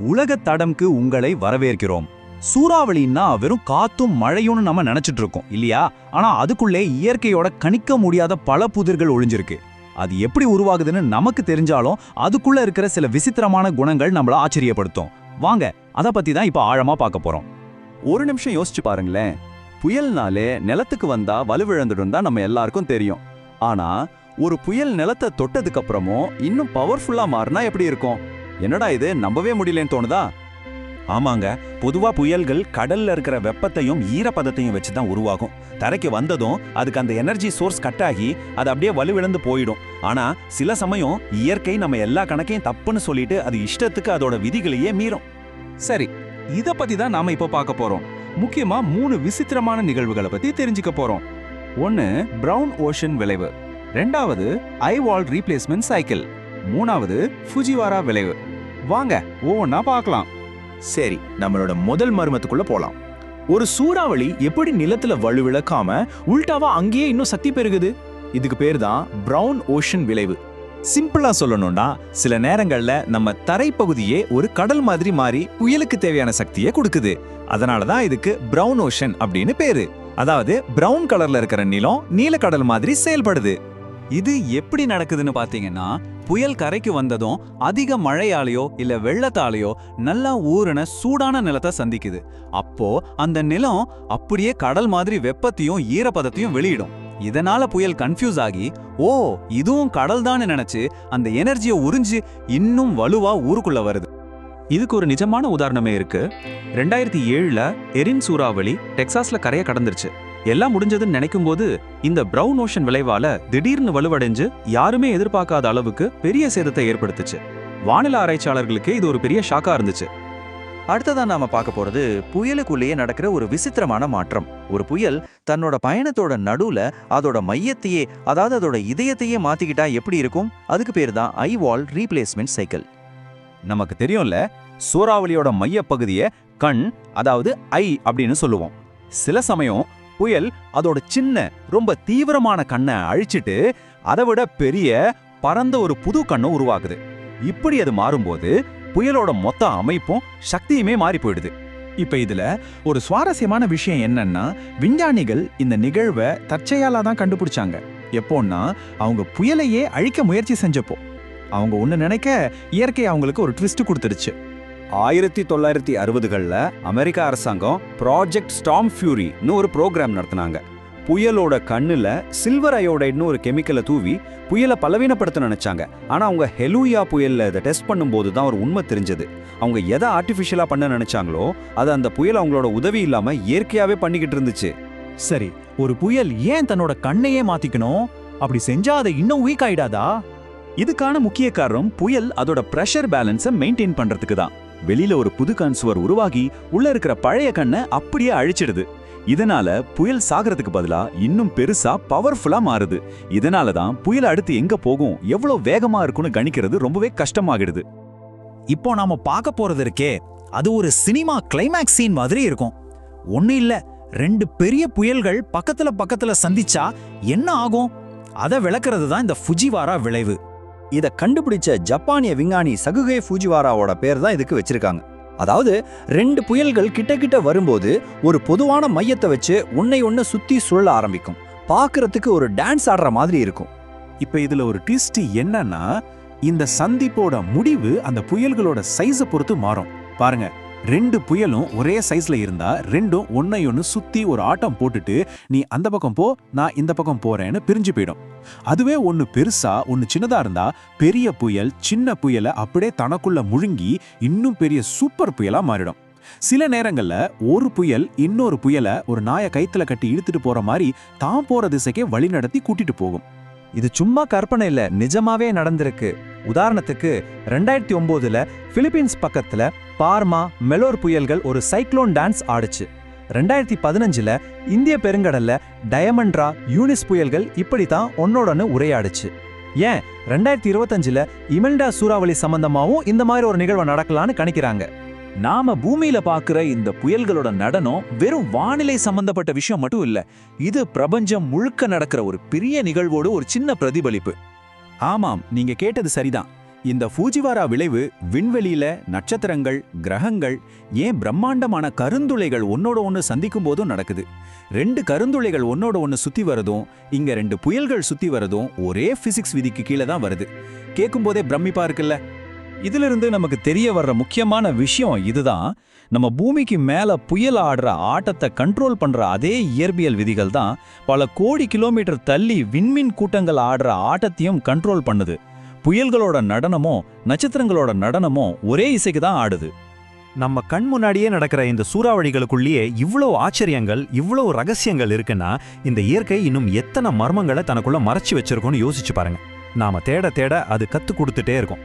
உலக தடம்க்கு உங்களை வரவேற்கிறோம். சூறாவளின்னா வெறும் காத்தும் மழையும்னு நம்ம நினைச்சிட்டு இருக்கோம் இல்லையா? ஆனா அதுக்குள்ளே இயற்கையோட கணிக்க முடியாத பல புதிர்கள் ஒளிஞ்சிருக்கு. அது எப்படி உருவாகுதுன்னு நமக்கு தெரிஞ்சாலும் அதுக்குள்ள இருக்கிற சில விசித்திரமான குணங்கள் நம்மள ஆச்சரியப்படுத்தும். வாங்க அதை பத்தி தான் இப்ப ஆழமா பார்க்க போறோம். ஒரு நிமிஷம் யோசிச்சு பாருங்களேன். புயல்னாலே நிலத்துக்கு வந்தா வலுவிழந்துடும் தான் நம்ம எல்லாருக்கும் தெரியும். ஆனா ஒரு புயல் நிலத்தை தொட்டதுக்கு அப்புறமும் இன்னும் பவர்ஃபுல்லா மாறினா எப்படி இருக்கும்? என்னடா இது? நம்பவே முடியலன்னு தோணுதா? ஆமாங்க. பொதுவா புயல்கள் கடல்ல இருக்கிற வெப்பத்தையும் ஈரப்பதத்தையும் வச்சு தான் உருவாகும். தரைக்கு வந்ததும் அதுக்கு அந்த எனர்ஜி சோர்ஸ் கட் ஆகி அது அப்படியே வலுவிழந்து போயிடும். ஆனா சில சமயம் இயற்கை நம்ம எல்லா கணக்கையும் தப்புன்னு சொல்லிட்டு அது இஷ்டத்துக்கு அதோட விதிகளையே மீறும். சரி இத பத்தி தான் நாம இப்ப பார்க்க போறோம். முக்கியமா மூணு விசித்திரமான நிகழ்வுகளை பத்தி தெரிஞ்சுக்க போறோம். ஒன்னு பிரவுன் ஓஷன் விளைவு. ரெண்டாவது ஐ வால் ரீப்ளேஸ்மெண்ட் சைக்கிள் மூணாவது ஃபுஜிவாரா விளைவு. வாங்க ஒவ்வொன்னா பார்க்கலாம். சரி நம்மளோட முதல் மர்மத்துக்குள்ள போலாம். ஒரு சூறாவளி எப்படி நிலத்துல வலுவிழக்காம உல்டாவா அங்கேயே இன்னும் சக்தி பெருகுது? இதுக்கு பேர் தான் பிரவுன் ஓஷன் விளைவு சிம்பிளா சொல்லணும்னா சில நேரங்கள்ல நம்ம தரைப்பகுதியே ஒரு கடல் மாதிரி மாறி புயலுக்கு தேவையான சக்தியை கொடுக்குது. அதனால தான் இதுக்கு பிரவுன் ஓஷன் அப்படின்னு பேரு. அதாவது பிரவுன் கலர்ல இருக்கிற நிலம் நீலக்கடல் மாதிரி செயல்படுது. இது எப்படி நடக்குதுன்னு பாத்தீங்கன்னா புயல் கரைக்கு வந்ததும் அதிக மழையாலேயோ இல்ல வெள்ளத்தாலேயோ நல்லா ஊறின சூடான நிலத்தை சந்திக்குது. அப்போ அந்த நிலம் அப்படியே கடல் மாதிரி வெப்பத்தையும் ஈரப்பதத்தையும் வெளியிடும். இதனால புயல் கன்ஃபியூஸ் ஆகி ஓ இதுவும் கடல் தான் நினைச்சு அந்த எனர்ஜியை உறிஞ்சு இன்னும் வலுவா ஊருக்குள்ள வருது. இதுக்கு ஒரு நிஜமான உதாரணமே இருக்கு. ரெண்டாயிரத்தி ஏழுல எரின் சூறாவளி டெக்சாஸ்ல கரையை கடந்துருச்சு. எல்லாம் முடிஞ்சதுன்னு நினைக்கும் போது இந்த பிரவுன் ஓஷன் விளைவால திடீர்னு வலுவடைஞ்சு யாருமே எதிர்பார்க்காத அளவுக்கு பெரிய சேதத்தை ஏற்படுத்துச்சு. வானிலை ஆராய்ச்சியாளர்களுக்கு இது ஒரு பெரிய ஷாக்கா இருந்துச்சு. அடுத்ததா நாம பார்க்க போறது புயலுக்குள்ளேயே நடக்கிற ஒரு விசித்திரமான மாற்றம். ஒரு புயல் தன்னோட பயணத்தோட நடுவுல அதோட மையத்தையே அதாவது அதோட இதயத்தையே மாத்திக்கிட்டா எப்படி இருக்கும்? அதுக்கு பேர் தான் ஐ வால் ரீப்ளேஸ்மெண்ட் சைக்கிள். நமக்கு தெரியும்ல சூறாவளியோட மையப்பகுதியை கண் அதாவது ஐ அப்படின்னு சொல்லுவோம். சில சமயம் புயல் அதோட சின்ன ரொம்ப தீவிரமான கண்ணை அழிச்சிட்டு அதை விட பெரிய பரந்த ஒரு புது கண்ணை உருவாக்குது. இப்படி அது மாறும்போது புயலோட மொத்த அமைப்பும் சக்தியுமே மாறி போயிடுது. இப்ப இதுல ஒரு சுவாரஸ்யமான விஷயம் என்னன்னா விஞ்ஞானிகள் இந்த நிகழ்வை தற்செயலா தான் கண்டுபிடிச்சாங்க. எப்போன்னா அவங்க புயலையே அழிக்க முயற்சி செஞ்சப்போ. அவங்க ஒன்று நினைக்க இயற்கை அவங்களுக்கு ஒரு ட்விஸ்ட் கொடுத்துருச்சு ஆயிரத்தி தொள்ளாயிரத்தி அறுபதுகளில் அமெரிக்க அரசாங்கம் ப்ராஜெக்ட் ஸ்டாம் ஃபியூரின்னு ஒரு ப்ரோக்ராம் நடத்தினாங்க. புயலோட கண்ணில் சில்வர் அயோடைட்னு ஒரு கெமிக்கலை தூவி புயலை பலவீனப்படுத்த நினைச்சாங்க. ஆனால் அவங்க ஹெலூயா புயலில் இதை டெஸ்ட் பண்ணும்போது தான் ஒரு உண்மை தெரிஞ்சது. அவங்க எதை ஆர்டிஃபிஷியலாக பண்ண நினைச்சாங்களோ அதை அந்த புயல் அவங்களோட உதவி இல்லாமல் இயற்கையாகவே பண்ணிக்கிட்டு இருந்துச்சு. சரி ஒரு புயல் ஏன் தன்னோட கண்ணையே மாத்திக்கணும்? அப்படி செஞ்சா அதை இன்னும் வீக் ஆயிடாதா? இதுக்கான முக்கிய காரணம் புயல் அதோட ப்ரெஷர் பேலன்ஸை மெயின்டைன் பண்றதுக்கு தான். வெளியில ஒரு புது கண் சுவர் உருவாகி உள்ள இருக்கிற பழைய கண்ணை அப்படியே அழிச்சிடுது. இதனால புயல் சாகிறதுக்கு பதிலா இன்னும் பெருசா பவர்ஃபுல்லா மாறுது. இதனால தான் புயல் அடுத்து எங்க போகும் எவ்வளவு வேகமா இருக்கும்னு கணிக்கிறது ரொம்பவே கஷ்டமாகிடுது. இப்போ நாம பார்க்க போறது இருக்கே அது ஒரு சினிமா கிளைமேக்ஸ் சீன் மாதிரி இருக்கும். ஒண்ணு இல்ல ரெண்டு பெரிய புயல்கள் பக்கத்துல பக்கத்துல சந்திச்சா என்ன ஆகும்? அதை விளக்குறது தான் இந்த ஃபுஜிவாரா விளைவு. இதை கண்டுபிடிச்ச ஜப்பானிய விஞ்ஞானி சகுகே ஃபூஜிவாராவோட பேர் தான் இதுக்கு வச்சிருக்காங்க. அதாவது ரெண்டு புயல்கள் கிட்ட கிட்ட வரும்போது ஒரு பொதுவான மையத்தை வச்சு உன்னை ஒன்று சுத்தி சுழல ஆரம்பிக்கும். பார்க்கறதுக்கு ஒரு டான்ஸ் ஆடுற மாதிரி இருக்கும். இப்ப இதுல ஒரு ட்விஸ்ட் என்னன்னா இந்த சந்திப்போட முடிவு அந்த புயல்களோட சைஸை பொறுத்து மாறும். பாருங்க. ரெண்டு புயலும் ஒரே சைஸ்ல இருந்தா ரெண்டும் ஒன்னை ஒன்னு சுத்தி ஒரு ஆட்டம் போட்டுட்டு நீ அந்த பக்கம் போ நான் இந்த பக்கம் போறேன்னு பிரிஞ்சு போயிடும். அதுவே ஒன்னு பெருசா ஒன்னு சின்னதா இருந்தா பெரிய புயல் சின்ன புயலை அப்படியே தனக்குள்ள முழுங்கி இன்னும் பெரிய சூப்பர் புயலா மாறிடும். சில நேரங்கள்ல ஒரு புயல் இன்னொரு புயலை ஒரு நாயை கைத்துல கட்டி இழுத்துட்டு போற மாதிரி தான் போற திசைக்கே வழி நடத்தி கூட்டிட்டு போகும். இது சும்மா கற்பனை இல்ல நிஜமாவே நடந்திருக்கு. உதாரணத்துக்கு ரெண்டாயிரத்தி ஒம்போதுல பிலிப்பீன்ஸ் பக்கத்துல பார்மா மெலோர் புயல்கள் ஒரு சைக்ளோன் டான்ஸ் ஆடுச்சு. ரெண்டாயிரத்தி பதினஞ்சுல இந்திய பெருங்கடல்ல டயமண்ட்ரா யூனிஸ் புயல்கள் இப்படித்தான் ஒன்னோடனு உரையாடுச்சு. ஏன்? ரெண்டாயிரத்தி இருபத்தஞ்சுல இமெல்டா சூறாவளி சம்பந்தமாவும் இந்த மாதிரி ஒரு நிகழ்வு நடக்கலான்னு கணிக்கிறாங்க. நாம பூமியில பாக்குற இந்த புயல்களோட நடனம் வெறும் வானிலை சம்பந்தப்பட்ட விஷயம் மட்டும் இல்ல இது பிரபஞ்சம் முழுக்க நடக்கிற ஒரு பெரிய நிகழ்வோடு ஒரு சின்ன பிரதிபலிப்பு. ஆமாம் நீங்க கேட்டது சரிதான். இந்த ஃபூஜிவாரா விளைவு விண்வெளியில நட்சத்திரங்கள் கிரகங்கள் ஏன் பிரம்மாண்டமான கருந்துளைகள் ஒன்னோட ஒன்று சந்திக்கும் போதும் நடக்குது. ரெண்டு கருந்துளைகள் ஒன்னோட ஒன்று சுத்தி வரதும் இங்க ரெண்டு புயல்கள் சுத்தி வரதும் ஒரே பிசிக்ஸ் விதிக்கு கீழே தான் வருது கேட்கும்போதே பிரமிப்பா இருக்குல்ல? இதிலிருந்து நமக்கு தெரிய வர்ற முக்கியமான விஷயம் இதுதான். நம்ம பூமிக்கு மேலே புயல் ஆடுற ஆட்டத்தை கண்ட்ரோல் பண்ணுற அதே இயற்பியல் விதிகள் தான் பல கோடி கிலோமீட்டர் தள்ளி விண்மீன் கூட்டங்கள் ஆடுற ஆட்டத்தையும் கண்ட்ரோல் பண்ணுது. புயல்களோட நடனமோ நட்சத்திரங்களோட நடனமோ ஒரே இசைக்கு தான் ஆடுது. நம்ம கண் முன்னாடியே நடக்கிற இந்த சூறாவளிகளுக்குள்ளேயே இவ்வளோ ஆச்சரியங்கள் இவ்வளோ ரகசியங்கள் இருக்குன்னா இந்த இயற்கை இன்னும் எத்தனை மர்மங்களை தனக்குள்ள மறைச்சு வச்சிருக்கோன்னு யோசிச்சு பாருங்க. நாம தேட தேட அது கத்து கொடுத்துட்டே இருக்கும்.